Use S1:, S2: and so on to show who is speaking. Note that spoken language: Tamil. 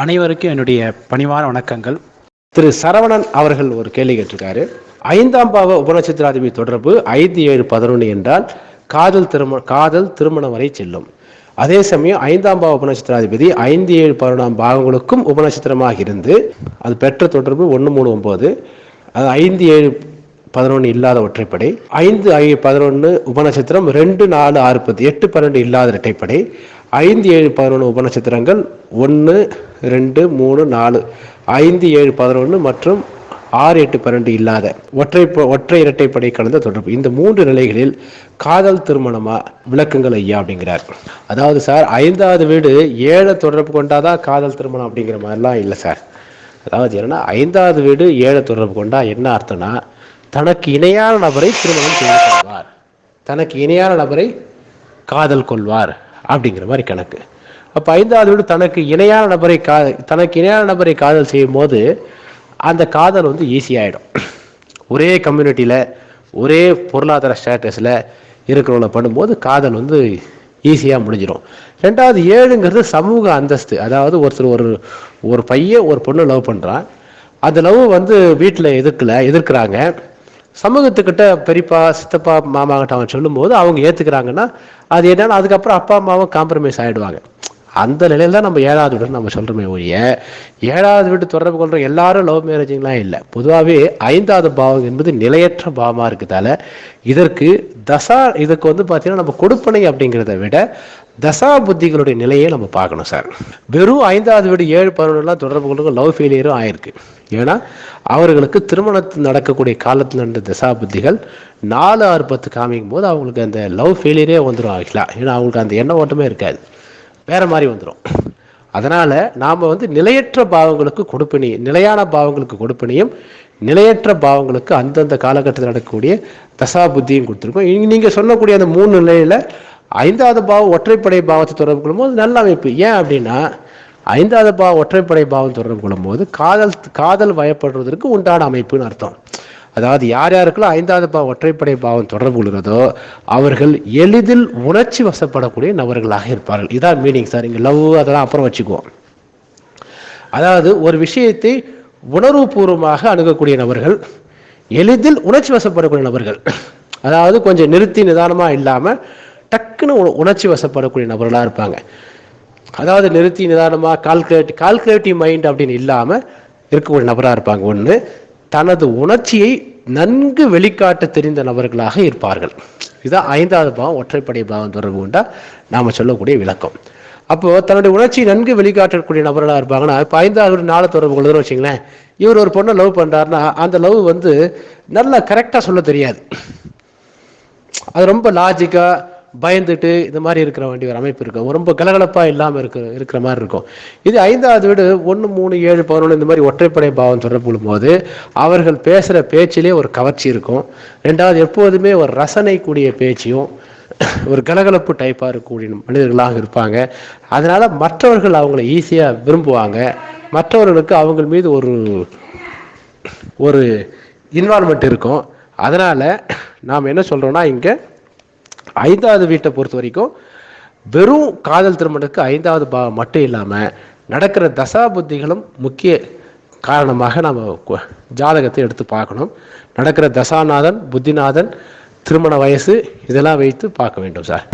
S1: அனைவருக்கும் என்னுடைய பணிவான வணக்கங்கள்.
S2: திரு சரவணன் அவர்கள் ஒரு கேள்வி கேட்டிருக்காரு. ஐந்தாம் பாவ உபநட்சத்திராதிபதி தொடர்பு ஐந்து ஏழு பதினொன்று என்றால் காதல் திருமண காதல் திருமணம் வரை செல்லும். அதே சமயம் ஐந்தாம் பாவ உபநட்சத்திராதிபதி ஐந்து ஏழு பதினொன்றாம் பாவங்களுக்கும் உபநட்சத்திரமாக இருந்து அது பெற்ற தொடர்பு ஒன்று மூணு ஒம்பது அது ஐந்து ஏழு பதினொன்று இல்லாத ஒற்றைப்படை ஐந்து ஐ பதினொன்று உபநட்சத்திரம் ரெண்டு நாலு ஆறு பத்து எட்டு பன்னெண்டு இல்லாத இரட்டைப்படை ஐந்து ஏழு பதினொன்று உபநட்சத்திரங்கள் ஒன்று ரெண்டு மூணு நாலு. ஐந்து ஏழு பதினொன்று மற்றும் ஆறு எட்டு பன்னெண்டு இல்லாத ஒற்றை ஒற்றை இரட்டைப்படை கலந்த தொடர்பு. இந்த மூன்று நிலைகளில் காதல் திருமணமா? விளக்குங்கள் ஐயா அப்படிங்கிறார். அதாவது சார் ஐந்தாவது வீடு ஏழை தொடர்பு கொண்டாதான் காதல் திருமணம் அப்படிங்கிற மாதிரிலாம் இல்லை சார். அதாவது என்னன்னா ஐந்தாவது வீடு ஏழை தொடர்பு கொண்டா என்ன அர்த்தம்னா தனக்கு இணையான நபரை திருமணம் செய்து கொள்வார். தனக்கு இணையான நபரை காதல் கொள்வார். அப்படிங்கிற மாதிரி கணக்கு. அப்போ ஐந்தாவது வீடு தனக்கு இணையான நபரை கா தனக்கு இணையான நபரை காதல் செய்யும் போது அந்த காதல் வந்து ஈஸியாகிடும் ஒரே கம்யூனிட்டியில் ஒரே பொருளாதார ஸ்டேட்டஸில் இருக்கிறவங்கள பண்ணும்போது காதல் வந்து ஈஸியாக முடிஞ்சிடும் ரெண்டாவது ஏழுங்கிறது சமூக அந்தஸ்து. அதாவது ஒருத்தர் ஒரு ஒரு பையன் ஒரு பொண்ணு லவ் பண்ணுறான் அந்த லவ் வந்து வீட்டில் எதிர்க்கல எதிர்க்கிறாங்க. சமூகத்துக்கிட்ட பெரியப்பா சித்தப்பா மாமா கிட்ட அவன் சொல்லும்போது அவங்க ஏற்றுக்கிறாங்கன்னா அது என்னன்னா அதுக்கப்புறம் அப்பா அம்மாவும் காம்ப்ரமைஸ் ஆகிடுவாங்க அந்த நிலையில தான் நம்ம ஏழாவது வீடுன்னு நம்ம சொல்கிறோமே ஒழிய ஏழாவது வீட்டு தொடர்பு கொள்கிற எல்லாரும் லவ் மேரேஜிங்லாம் இல்லை. பொதுவாகவே ஐந்தாவது பாவம் என்பது நிலையற்ற பாவமாக இருக்கிறதால இதற்கு தசா இதுக்கு வந்து பார்த்தீங்கன்னா நம்ம கொடுப்பனை அப்படிங்கிறத விட தசா புத்திகளுடைய நிலையை நம்ம பார்க்கணும் சார். வெறும் ஐந்தாவது வீடு ஏழு பதினொன்றுலாம் தொடர்பு கொண்டு லவ் ஃபெயிலியரும் ஆயிருக்கு ஏன்னா அவர்களுக்கு திருமணத்தில் நடக்கக்கூடிய காலத்தில் நடந்த தசா புத்திகள் நாலு ஆறு பத்து காமிக்கும் போது அவங்களுக்கு அந்த லவ் ஃபெயிலியரே வந்துடும் ஆகலாம் ஏன்னா அவங்களுக்கு அந்த எண்ண ஓட்டமே இருக்காது. வேற மாதிரி வந்துடும் அதனால் நாம் வந்து நிலையற்ற பாவங்களுக்கு கொடுப்பினி நிலையான பாவங்களுக்கு கொடுப்பினியும் நிலையற்ற பாவங்களுக்கு அந்தந்த காலகட்டத்தில் நடக்கக்கூடிய தசா புத்தியும் கொடுத்துருக்கோம் நீங்கள் சொல்லக்கூடிய அந்த மூணு நிலையில் ஐந்தாவது பாவம் ஒற்றைப்படை பாவத்தை தொடர்பு கொள்ளும்போது நல்ல அமைப்பு. ஏன் அப்படின்னா ஐந்தாவது பாவம் ஒற்றைப்படை பாவம் தொடர்பு கொள்ளும்போது காதல் காதல் வயப்படுவதற்கு உண்டான அமைப்புன்னு அர்த்தம். அதாவது யார் யாருக்கெல்லாம் ஐந்தாவது பாவம் ஒற்றைப்படை பாவம் தொடர்பு கொள்கிறதோ அவர்கள் எளிதில் உணர்ச்சி வசப்படக்கூடிய நபர்களாக இருப்பார்கள். இதான் மீனிங் சார் இங்கே லவ் அதெல்லாம் அப்புறம் வச்சுக்குவோம். அதாவது ஒரு விஷயத்தை உணர்வுபூர்வமாக அணுகக்கூடிய நபர்கள் எளிதில் உணர்ச்சி வசப்படக்கூடிய நபர்கள். அதாவது கொஞ்சம் நிறுத்தி நிதானமாக இல்லாமல் டக்குன்னு உணர்ச்சி வசப்படக்கூடிய நபர்களாக இருப்பாங்க. அதாவது நிறுத்தி நிதானமாக கால்குலேட் கால்குலேட்டிவ் மைண்ட் அப்படின்னு இல்லாமல் இருக்கக்கூடிய நபராக இருப்பாங்க. ஒன்று தனது உணர்ச்சியை நன்கு வெளிக்காட்ட தெரிந்த நபர்களாக இருப்பார்கள். இதுதான் ஐந்தாவது பாவம் ஒற்றைப்படை பாவம் தொடர்பு கொண்டா நாம் சொல்லக்கூடிய விளக்கம். அப்போ தன்னுடைய உணர்ச்சியை நன்கு வெளிக்காட்டக்கூடிய நபர்களாக இருப்பாங்கன்னா இப்போ ஐந்தாவது ஒரு நாலு தொடர்பு கொள்ளுதுன்னு வச்சுங்களேன் இவர் ஒரு பொண்ணை லவ் பண்ணுறாருன்னா அந்த லவ் வந்து நல்லா கரெக்டாக சொல்ல தெரியாது. அது ரொம்ப லாஜிக்காக பயந்துட்டு இந்த மாதிரி இருக்கிற வேண்டிய ஒரு அமைப்பு இருக்கும். ரொம்ப கலகலப்பா இல்லாமல் இருக்கிற இருக்கிற மாதிரி இருக்கும். இது ஐந்தாவது வீடு ஒன்று மூணு ஏழு பதினொன்று இந்த மாதிரி ஒற்றைப்படை பாவம் தொடர்பு போது அவர்கள் பேசுகிற பேச்சிலே ஒரு கவர்ச்சி இருக்கும். ரெண்டாவது எப்போதுமே ஒரு ரசனை கூடிய பேச்சையும் ஒரு கலகலப்பு டைப்பாக இருக்கக்கூடிய மனிதர்களாக இருப்பாங்க. அதனால மற்றவர்கள் அவங்கள ஈஸியாக விரும்புவாங்க. மற்றவர்களுக்கு அவங்க மீது ஒரு ஒரு இன்வால்மெண்ட் இருக்கும். அதனால் நாம் என்ன சொல்கிறோன்னா இங்கே ஐந்தாவது வீட்டை பொறுத்த வரைக்கும் வெறும் காதல் திருமணத்துக்கு ஐந்தாவது பா மட்டும் இல்லாமல் நடக்கிற தசா புத்திகளும் முக்கிய காரணமாக நம்ம ஜாதகத்தை எடுத்து பார்க்கணும். நடக்கிற தசாநாதன் புத்திநாதன் திருமண வயசு இதெல்லாம் வைத்து பார்க்க வேண்டும் சார்.